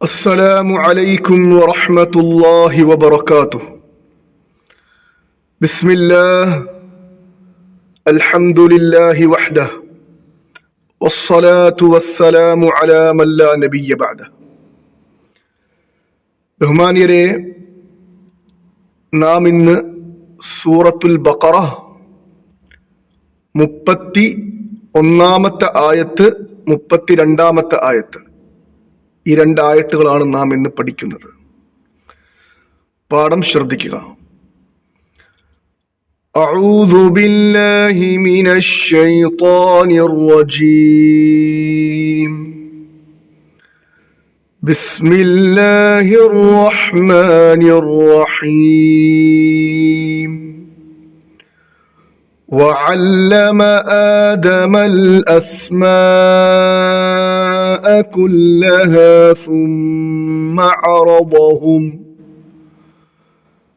السلام عليكم ورحمة الله وبركاته بسم الله الحمد لله وحده والصلاة والسلام على من لا نبي بعده ബഹുമാനിയരെ നാം ഇന്ന് സൂറത്തുൽ ബക്കറ മുപ്പത്തി ഒന്നാമത്തെ ആയത്ത് മുപ്പത്തിരണ്ടാമത്തെ ആയത്ത് ഈ രണ്ട് ആയത്തുകളാണ് നാം ഇന്ന് പഠിക്കുന്നത് പാഠം ശ്രദ്ധിക്കുക أعوذ بالله من الشيطان الرجيم بسم الله الرحمن الرحيم وعلم آدم الأسماء كلها ثم عرضهم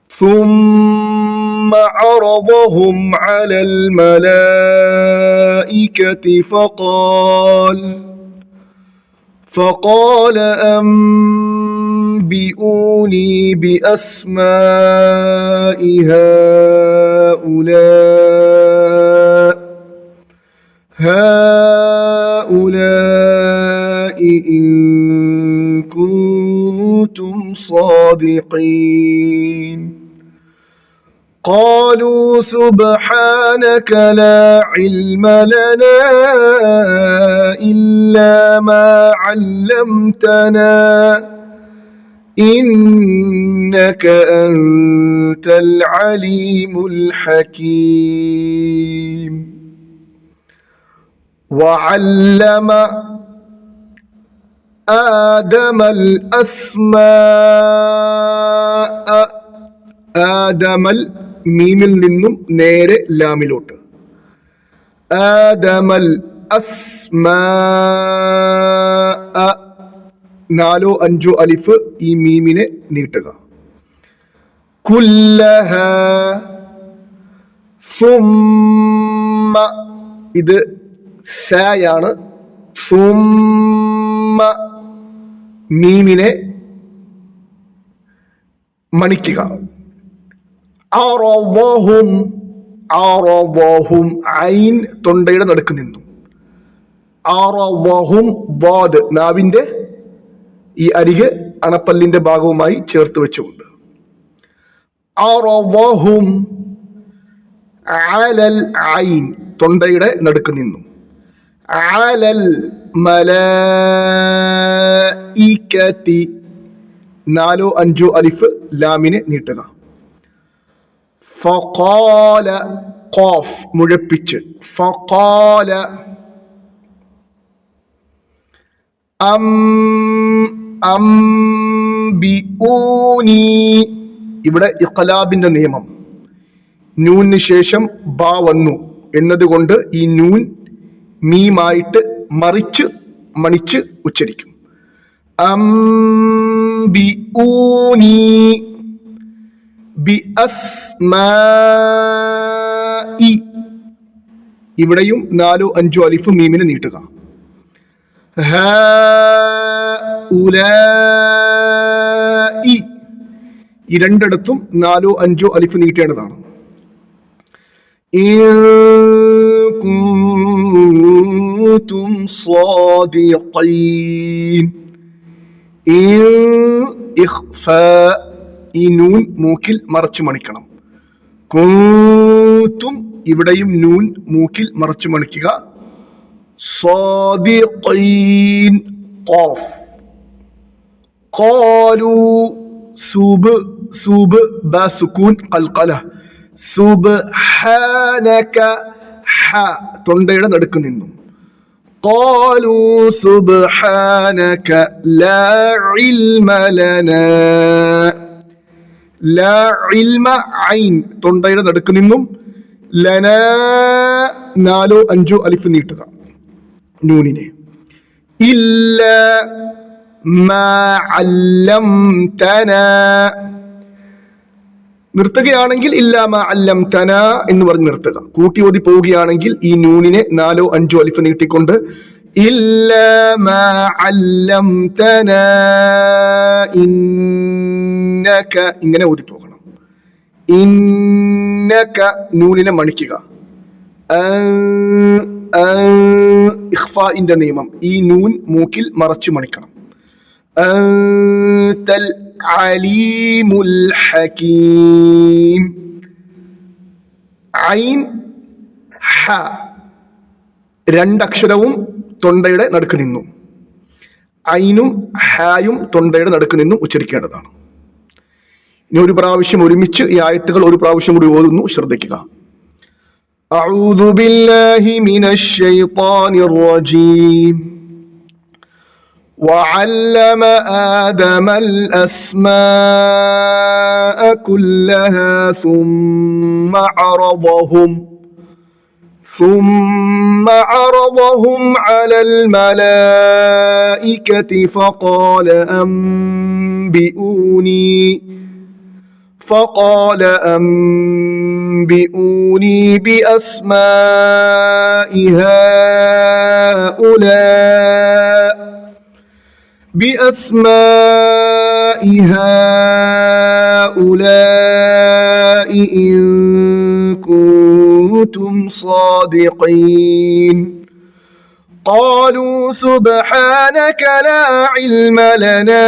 ثم عرضهم على الملائكة فقال فقال أنبئوني بأسماء هؤلاء هؤلاء إن كنتم صادقين. قالوا سبحانك لا علم لنا إلا ما علمتنا. إنك أنت العليم الحكيم وعلم آدم الأسماء ആദമൽ മീമിൽ നിന്നും നേരെ ലാമിലോട്ട് ആദമൽ അസ്മാ നാലോ അഞ്ചോ അലിഫ് ഈ മീമിനെ നീട്ടുക. കുല്ലഹ ഇത് സായാണ്. മീമിനെ മണിക്കുക. അറവഹും അറവഹും ഐൻ തൊണ്ടയുടെ നടുക്ക് നിന്നു. അറവഹും വാദ് നാവിന്റെ ഈ അരികെ അണപ്പല്ലിന്റെ ഭാഗവുമായി ചേർത്ത് വെച്ചുകൊണ്ട്. തൊണ്ടയുടെ നടുക്ക് നിന്നു. നാലോ അഞ്ചോ അലിഫ് ലാമിനെ നീട്ടുക. ഫഖാല ഖാഫ് മുഴപ്പിച്ച്. ഫഖാല അം അംബിഊനി. ഇവിടെ ഇഖലാബിന്റെ നിയമം. നൂന് ശേഷം ബ വന്നു എന്നതുകൊണ്ട് ഈ നൂൻ മീമായിട്ട് മറിച്ച് മണിച്ച് ഉച്ചരിക്കും. അംബിഊനി ബി ഇവിടെയും നാലോ അഞ്ചോ അലിഫ് മീമിന് നീട്ടുക. ഈ രണ്ടിടത്തും നാലോ അഞ്ചോ അലിഫ് നീട്ടേണ്ടതാണ്. ഈ നൂൻ മൂക്കിൽ മറച്ചു മണിക്കണം. ഇവിടെയും നൂൻ മൂക്കിൽ മറച്ചു മണിക്കുക. സാദിഖീൻ ഖാഫ് قالوا سوب سوب با سكون قلقلة സുബ്ഹാനക ഹ തൊണ്ടയുടെ നടുക്ക് നിന്നു قالوا سبحانك لا علم لنا لا علم عين തൊണ്ടയുടെ നടുക്ക് നിന്നും ലന നാലോ അഞ്ചോ അലിഫ് നീട്ടുക നൂനിനെ. ഇല്ല നിർത്തുകയാണെങ്കിൽ ഇല്ലാമ അല്ലം തന എന്ന് പറഞ്ഞ് നിർത്തുക. കൂട്ടി ഓതി പോവുകയാണെങ്കിൽ ഈ നൂനിനെ നാലോ അഞ്ചോ അലിഫ് നീട്ടിക്കൊണ്ട് ഇല്ലമ അല്ലം തന ഇന്നക ഇങ്ങനെ ഓതിപ്പോകണം ഇന്നക നൂനിനെ മണിക്കുക. ഇഖ്ഫാഇന്റെ നിയമം. ഈ നൂൻ മൂക്കിൽ മറച്ചു മണിക്കണം തൽ അലീമുൽ ഹകീം. ഐൻ ഹ രണ്ടക്ഷരവും തൊണ്ടയുടെ നടുക്ക് നിന്നു. ഐനും ഹായും തൊണ്ടയുടെ നടുക്ക് നിന്നും ഉച്ചരിക്കേണ്ടതാണ്. ഇനി ഒരു പ്രാവശ്യം ഒരുമിച്ച് ഈ ആയത്തുകൾ ഒരു പ്രാവശ്യം കൂടി ഓതുന്നു ശ്രദ്ധിക്കുക. أعوذ بالله من الشيطان الرجيم. وعلم آدم الأسماء كلها ثم عرضهم ثم عرضهم على الملائكة فقال أنبئوني فقال أنبئوني بأسماء هؤلاء بأسماء هؤلاء إن كنتم صادقين. قالوا سبحانك لا علم لنا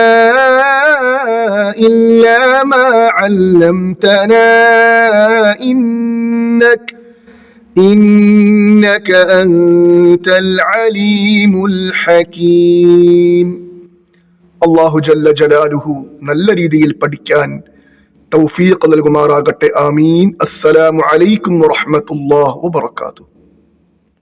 إلا ما علمتنا إنك إنك أنت العليم الحكيم അള്ളാഹു ജല്ല ജലാലുഹു നല്ല രീതിയിൽ പഠിക്കാൻ തൗഫീഖ് നൽകുമാറാകട്ടെ ആമീൻ അസ്സലാമു അലൈക്കും വറഹ്മത്തുള്ളാഹി വബറകാതുഹു